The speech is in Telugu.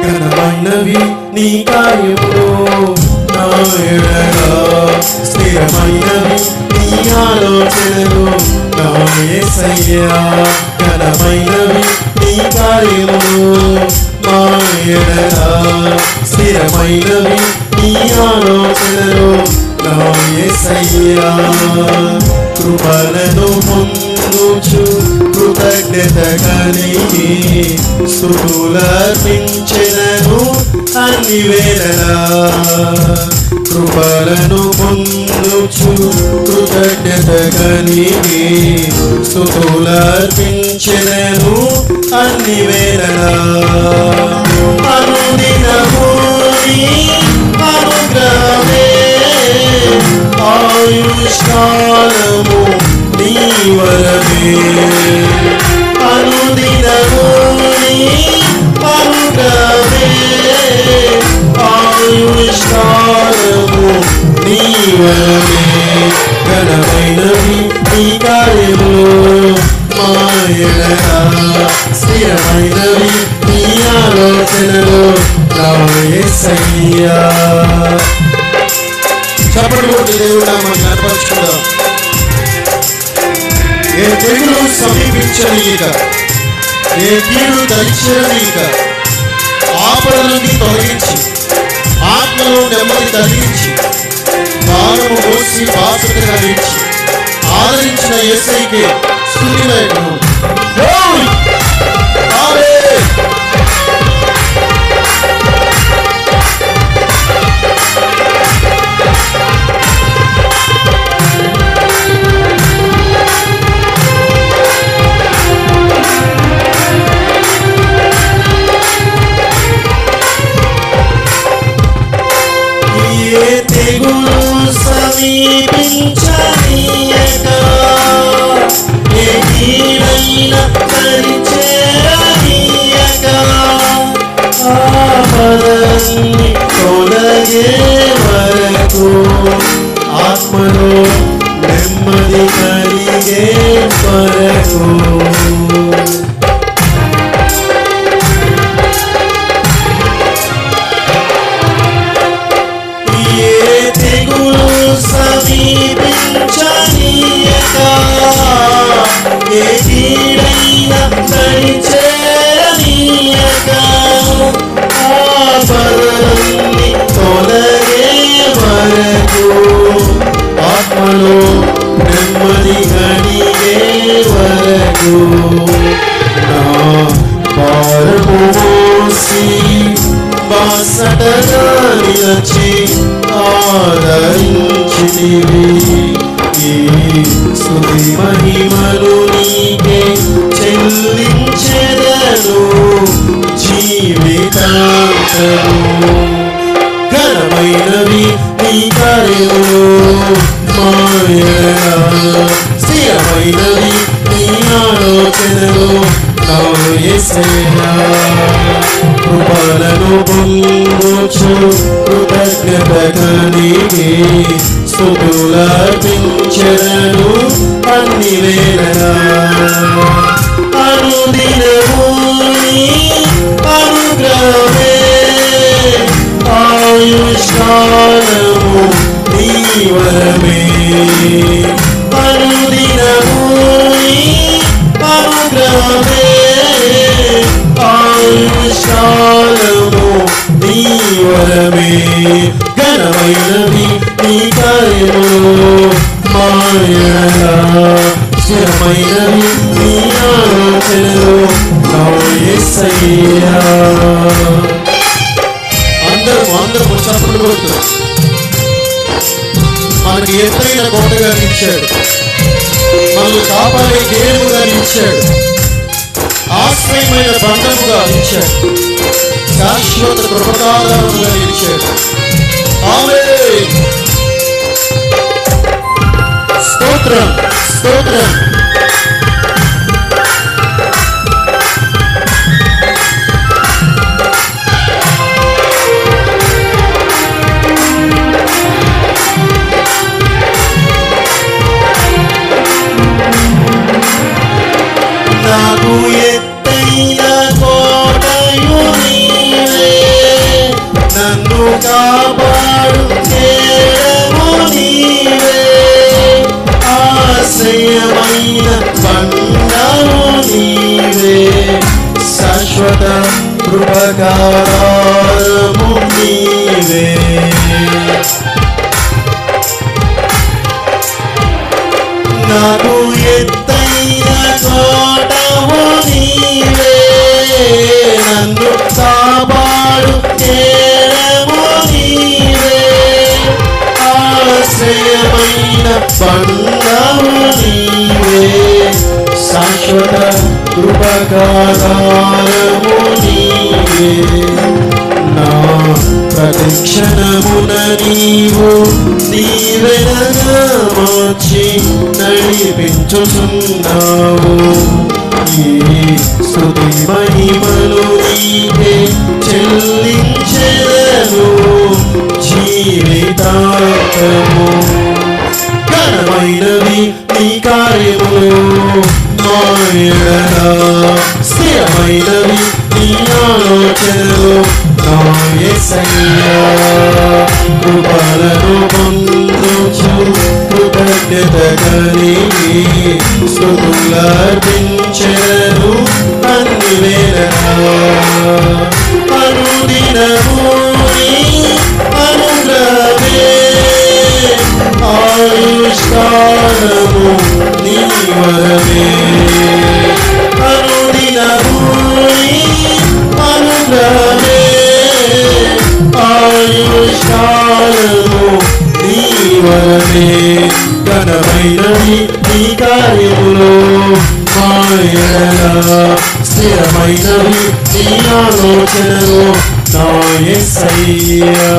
ఘనమైనవి నీ కార్యములు నా ఎడల స్థిరమైనవి నీ ఆలోచనలు నా యేసయ్యా ఘనమైనవి నీ కార్యములు మా ఎడల స్థిరమైనవి నీ ఆలోచనలు నా యేసయ్యా కృపలను పొందుచు కృతజ్ఞత కలిగి స్థుతులర్పించెదను అన్ని వేళలా కృపలను పొందుచు కృతజ్ఞత కలిగి స్థుతులర్పించెదను అన్ని వేళలా అనుదినము అనుగ్రహమే ఆయుష్కాలము ఘనమైనవి నీ కార్యములు మాయనరా స్థిరమైనవి నీ ఆలోచనలు కొట్టి దేవుడు నామని కనపరుచుకుందాం ఏ తెగులు సమీపించనీయక ఏ కీడు దరిచనీయక ఆపద నుండి తొలగించి ఆత్మలో నెమ్మది తగ్గించి భారము మోసి బాసటగా నిలిచి ఆదరించిన ఎస్ఐకి స్థుతిలేను ఏ తెగులు సమీపించనీయక ఏ కీడైన పరిచేరనీయక ఆపదన్ని తొలగే వరకు ఆత్మలో నెమ్మది కలిగే వరకు. నిలచి ఆదరించితివి. ఈ స్తుతి మహిమలు నీకే చెల్లించెదను జీవితాంతము ఘనమైనవి నీ కార్యములు మాయ స్థిరమైనవి నీ ఆలోచనలు. నా యేసయ్యా కృపలను పొందొచ్చు. కృతజ్ఞత కలిగి స్థుతులర్పించెదను అన్ని వేళలా అనుదినము నీ అనుగ్రహమే. ఆయుష్కాలము నీ అనుదినము అనుగ్రహమే. యేసయ్యా అందరూ అందరూ వచ్చినప్పుడు కొడుతూ మనకి ఎత్తైన కోటగా ఇచ్చాడు మనల్ని కాపాడే దేవుడుగా ఇచ్చాడు ఆశ్రయమైన బంధముగా ఇచ్చాడు శాశ్వత కృపకాలముగా ఇచ్చాడు ఆమె స్తోత్రం స్తోత్రం కృపకారము నీవే నాకు ఎత్తైన కోటవు నీవే. నన్ను కాపాడు కేరము నీవే. ఆశ్రయమైన పండము నీవే. శాశ్వత కృపకారము నీవే నా ప్రతిక్షణమున నీవు నీవెనగా మార్చి నడిపించుచున్నావు. ఈ స్తుతి మహిమలు నీకే చెల్లించెదను జీవితాంతము. ఘనమైనవి నీ కార్యములు మాయడనా స్థిరమైనవి యేసయ్యా కృపలను పొందుచు కృతజ్ఞత కలిగి అన్ని వేళలా అనుదినము అనుగ్రహమే ఆయుష్కాలము నీ ఘనమైనవి నీ కార్యములో మాయల స్థిరమైనవి నీ ఆలోచనలో నా యేసయ్యా